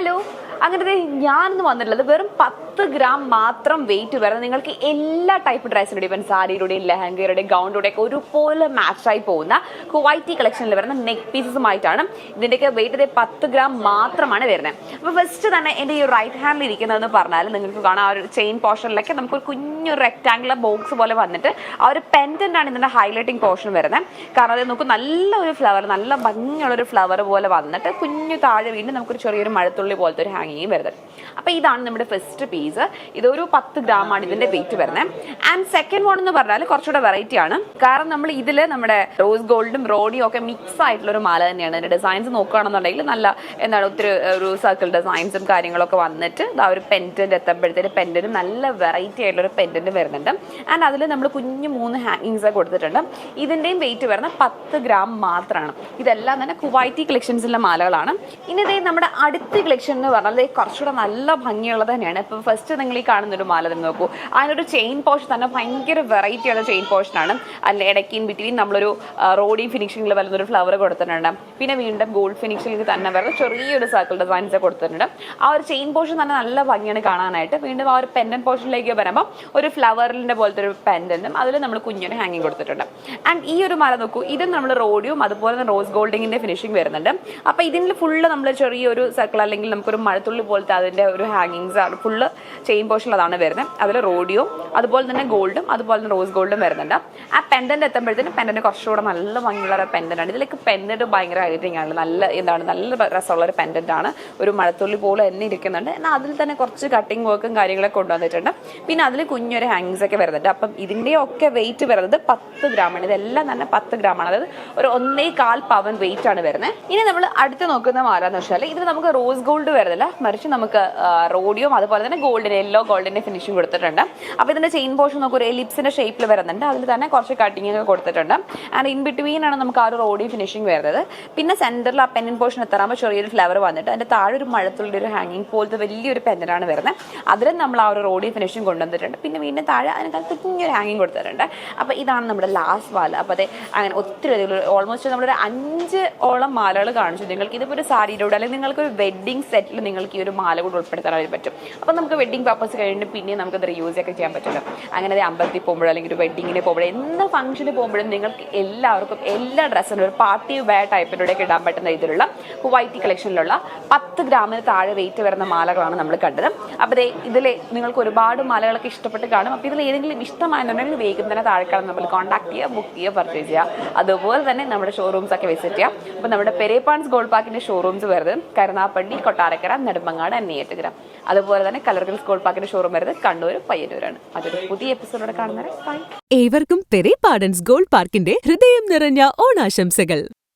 Hello. അങ്ങനത്തെ ഞാനൊന്നും വന്നിട്ടുള്ളത് വെറും പത്ത് ഗ്രാം മാത്രം വെയിറ്റ് വരുന്ന നിങ്ങൾക്ക് എല്ലാ ടൈപ്പ് ഡ്രസ്സിലൂടെ ഇപ്പം സാരിയുടെയും ലെഹങ്കയുടെയും ഗൗണിലൂടെ ഒക്കെ ഒരുപോലെ മാച്ചായി പോകുന്ന ക്വാളിറ്റി കളക്ഷനിൽ വരുന്ന നെക്ക് പീസസുമായിട്ടാണ് ഇതിന്റെയൊക്കെ വെയിറ്റ് പത്ത് ഗ്രാം മാത്രമാണ് വരുന്നത്. അപ്പോൾ ഫസ്റ്റ് തന്നെ എന്റെ ഈ റൈറ്റ് ഹാൻഡിൽ ഇരിക്കുന്നതെന്ന് പറഞ്ഞാൽ നിങ്ങൾക്ക് കാണാം ആ ഒരു ചെയിൻ പോർഷനിലൊക്കെ നമുക്കൊരു കുഞ്ഞൊരു റെക്ടാങ്കുലർ ബോക്സ് പോലെ വന്നിട്ട് ആ ഒരു പെൻഡന്റ് ആണ് ഇതിന്റെ ഹൈലൈറ്റിംഗ് പോർഷൻ വരുന്നത്. കാരണം അത് നമുക്ക് നല്ല ഒരു ഫ്ലവർ നല്ല ഭംഗിയുള്ളൊരു ഫ്ലവർ പോലെ വന്നിട്ട് കുഞ്ഞു താഴെ വീണ്ടും നമുക്കൊരു ചെറിയൊരു മഴത്തുള്ളി പോലത്തെ ഒരു ഹാങ്ങിങ് വരുന്നത്. അപ്പോൾ ഇതാണ് നമ്മുടെ ഫസ്റ്റ് പീസ് ഇതൊരു പത്ത് ഗ്രാം ആണ് ഇതിന്റെ വെയിറ്റ് വരുന്നത്. ആൻഡ് സെക്കൻഡ് വൺ എന്ന് പറഞ്ഞാൽ കുറച്ചുകൂടെ വെറൈറ്റി ആണ്. കാരണം നമ്മൾ ഇതിൽ നമ്മുടെ റോസ് ഗോൾഡും റോഡിയും ഒക്കെ മിക്സ് ആയിട്ടുള്ള ഒരു മാല തന്നെയാണ്. അതിന്റെ ഡിസൈൻസ് നോക്കുകയാണെന്നുണ്ടെങ്കിൽ നല്ല എന്താണ് ഒത്തിരി ഒരു സർക്കിൾ ഡിസൈൻസും കാര്യങ്ങളൊക്കെ വന്നിട്ട് ആ ഒരു പെന്റന്റ് എത്തുമ്പോഴത്തേക്ക് പെന്റിന് നല്ല വെറൈറ്റി ആയിട്ടുള്ള ഒരു പെന്റന്റ് വരുന്നുണ്ട്. ആൻഡ് അതിൽ നമ്മൾ കുഞ്ഞു മൂന്ന് ഹാങ്ങിങ്സ് കൊടുത്തിട്ടുണ്ട്. ഇതിന്റെയും വെയിറ്റ് വരുന്ന പത്ത് ഗ്രാം മാത്രമാണ് ഇതെല്ലാം തന്നെ കുവൈറ്റി കളക്ഷൻസിലെ മാലകളാണ്. ഇനി ഇതേ നമ്മുടെ അടുത്ത കളക്ഷൻ എന്ന് പറഞ്ഞാൽ ദേ കുറച്ചുകൂടെ നല്ല ഭംഗിയുള്ളത് തന്നെയാണ്. ഇപ്പൊ ഫസ്റ്റ് നിങ്ങൾ ഈ കാണുന്ന ഒരു മാല തന്നെ നോക്കൂ. അതിനൊരു ചെയിൻ പോർഷൻ തന്നെ ഭയങ്കര വെറൈറ്റി ഉള്ള ചെയിൻ പോർഷൻ ആണ്. അതിൽ ഇടയ്ക്ക് ഇൻ ബിറ്റ്വീൻ നമ്മളൊരു റോഡി ഫിനിഷിംഗിൽ വരുന്ന ഒരു ഫ്ലവർ കൊടുത്തിട്ടുണ്ട്. പിന്നെ വീണ്ടും ഗോൾഡ് ഫിനിഷിംഗിൽ തന്നെ വരുന്ന ചെറിയൊരു സർക്കിൾ ഡിസൈൻസ് കൊടുത്തിട്ടുണ്ട്. ആ ഒരു ചെയിൻ പോർഷൻ തന്നെ നല്ല ഭംഗിയാണ് കാണാനായിട്ട്. വീണ്ടും ആ ഒരു പെൻഡൻ പോർഷനിലേക്ക് വരുമ്പോൾ ഒരു ഫ്ലവറിന്റെ പോലത്തെ ഒരു പെൻഡന്റും അതിൽ നമ്മൾ കുഞ്ഞിന് ഹാങ്ങിങ് കൊടുത്തിട്ടുണ്ട്. ആൻഡ് ഈ ഒരു മല നോക്കൂ ഇതും നമ്മൾ റോഡിയും അതുപോലെ തന്നെ റോസ് ഗോൾഡിങ്ങിന്റെ ഫിനിഷിംഗ് വരുന്നുണ്ട്. അപ്പൊ ഇതിൽ ഫുള്ള് നമ്മൾ ചെറിയൊരു സർക്കിൾ അല്ലെങ്കിൽ നമുക്കൊരു മഴത്തുള്ളി പോലത്തെ അതിന്റെ ഒരു ഹാങ്ങിങ്സ് ആണ്. ഫുള്ള് ചെയിൻ പോർഷൻ അതാണ് വരുന്നത്. അതിൽ റോഡിയോ അതുപോലെ തന്നെ ഗോൾഡും അതുപോലെ തന്നെ റോസ് ഗോൾഡും വരുന്നുണ്ട്. ആ പെൻഡന്റ് എത്തുമ്പോഴത്തേനും പെൻഡന്റ് കുറച്ചുകൂടെ നല്ല ഭംഗിയുള്ള ഒരു പെൻഡന്റ് ആണ്. ഇതിലേക്ക് പെൻഡന്റ് ഭയങ്കര ഹൈലൈറ്റിംഗ് ആണ്. നല്ല എന്താണ് നല്ല രസമുള്ള ഒരു പെൻഡന്റ് ആണ്. ഒരു മഴത്തുള്ളി പോലെ തന്നെ ഇരിക്കുന്നുണ്ട്. എന്നാൽ അതിൽ തന്നെ കുറച്ച് കട്ടിംഗ് വർക്കും കാര്യങ്ങളൊക്കെ കൊണ്ടുവന്നിട്ടുണ്ട്. പിന്നെ അതിൽ കുഞ്ഞൊരു ഹാങ്ങിങ്സ് ഒക്കെ വരുന്നുണ്ട്. അപ്പം ഇതിന്റെ ഒക്കെ വെയിറ്റ് വരുന്നത് പത്ത് ഗ്രാമാണ് ഇതെല്ലാം തന്നെ പത്ത് ഗ്രാമാണ് അതായത് ഒരു ഒന്നേ കാൽ പവൻ വെയിറ്റ് ആണ് വരുന്നത്. ഇനി നമ്മൾ അടുത്ത് നോക്കുന്ന മാറാന്ന് വെച്ചാൽ ഇത് നമുക്ക് റോസ് ഗോൾഡ് വരുന്നില്ല. മറിച്ച് നമുക്ക് റോഡിയും അതുപോലെ തന്നെ ഗോൾഡിന് യെല്ലോ ഗോൾഡിന്റെ ഫിനിഷിംഗ് കൊടുത്തിട്ടുണ്ട്. അപ്പോൾ ഇതിന്റെ ചെയിൻ പോർഷൻ നമുക്ക് ഒരു എലിപ്സിന്റെ ഷേപ്പിൽ വരുന്നുണ്ട്. അതിൽ തന്നെ കുറച്ച് കട്ടിങ് ഒക്കെ കൊടുത്തിട്ടുണ്ട്. ആൻഡ് ഇൻ ബിറ്റ്വീൻ ആണ് നമുക്ക് ആ ഒരു റോഡി ഫിനിഷിംഗ് വരുന്നത്. പിന്നെ സെന്ററിൽ ആ പെന്നിൻ പോർഷൻ എത്താറാകുമ്പോൾ ചെറിയൊരു ഫ്ലവർ വന്നിട്ട് അതിന്റെ താഴെ ഒരു മഴത്തുള്ളൊരു ഹാങ്ങിങ് പോലത്തെ വലിയൊരു പെന്നനാണ് വരുന്നത്. അതിലും നമ്മൾ ആ ഒരു റോഡി ഫിനിഷിംഗ് കൊണ്ടുവന്നിട്ടുണ്ട്. പിന്നെ വീണ്ടും താഴെ അതിനകത്ത് കുഞ്ഞൊരു ഹാങ്ങിങ് കൊടുത്തിട്ടുണ്ട്. അപ്പോൾ ഇതാണ് നമ്മുടെ ലാസ്റ്റ് മാല അപ്പോൾ അതെ അങ്ങനെ ഒത്തിരി ഓൾമോസ്റ്റ് നമ്മളൊരു അഞ്ച് ഓളം മാലകൾ കാണിച്ചു. നിങ്ങൾക്ക് ഇതിപ്പോ ഒരു സാരിയിലൂടെ അല്ലെങ്കിൽ നിങ്ങൾക്ക് ഒരു വെഡ്ഡിങ് സെറ്റിൽ നിങ്ങൾക്ക് ഈ ഒരു മാല കൂടെ ഉൾപ്പെടുത്താൻ പറ്റും. അപ്പോൾ നമുക്ക് വെഡ്ഡിങ് പർപ്പസ് കഴിഞ്ഞിട്ട് പിന്നെ നമുക്ക് അത് യൂസ് ഒക്കെ ചെയ്യാൻ പറ്റുമല്ലോ. അങ്ങനെ അമ്പലത്തിൽ പോകുമ്പോഴോ അല്ലെങ്കിൽ ഒരു വെഡ്ഡിങ്ങിന് പോകുമ്പോഴോ എന്ത് ഫംഗ്ഷന് പോകുമ്പോഴും നിങ്ങൾക്ക് എല്ലാവർക്കും എല്ലാ ഡ്രസ്സിനും ഒരു പാർട്ടി വെയർ ടൈപ്പിലൂടെയൊക്കെ ഇടാൻ പറ്റുന്ന രീതിയിലുള്ള വൈറ്റ് കളക്ഷനിലുള്ള പത്ത് ഗ്രാമിന് താഴെ വെയിറ്റ് വരുന്ന മാലകളാണ് നമ്മൾ കണ്ടത്. അപ്പോൾ ഇതിൽ നിങ്ങൾക്ക് ഒരുപാട് മാലകളൊക്കെ ഇഷ്ടപ്പെട്ട് കാണും. അപ്പോൾ ഇതിൽ ഏതെങ്കിലും ഇഷ്ടമായെന്നുണ്ടെങ്കിൽ വേഗം തന്നെ താഴെ കാണുന്ന നമ്മൾ കോൺടാക്ട് ചെയ്യുക ബുക്ക് ചെയ്യുക പർച്ചേസ് ചെയ്യുക. അതുപോലെ തന്നെ നമ്മുടെ ഷോറൂംസ് ഒക്കെ വിസിറ്റ് ചെയ്യാം. അപ്പോൾ നമ്മുടെ പെരേപ്പാൻസ് ഗോൾഡ് പാർക്കിന്റെ ഷോറൂംസ് വരുന്നത് കരുനാപ്പള്ളി കൊട്ടാരക്കര നെടുമ്പങ്ങാട് ഗ്രാം അതുപോലെ തന്നെ കലർഗൽ സ്കൂൾ പാർക്കിന്റെ ഷോറൂം വരുന്നത് കണ്ണൂർ പയ്യന്നൂരാണ്. അതൊരു പുതിയ എപ്പിസോഡോടെ കാണുന്നവരെ ബൈ ഏവർക്കും പെരേ പാഡൻസ് ഗോൾഡ് പാർക്കിന്റെ ഹൃദയം നിറഞ്ഞ ഓണാശംസകൾ.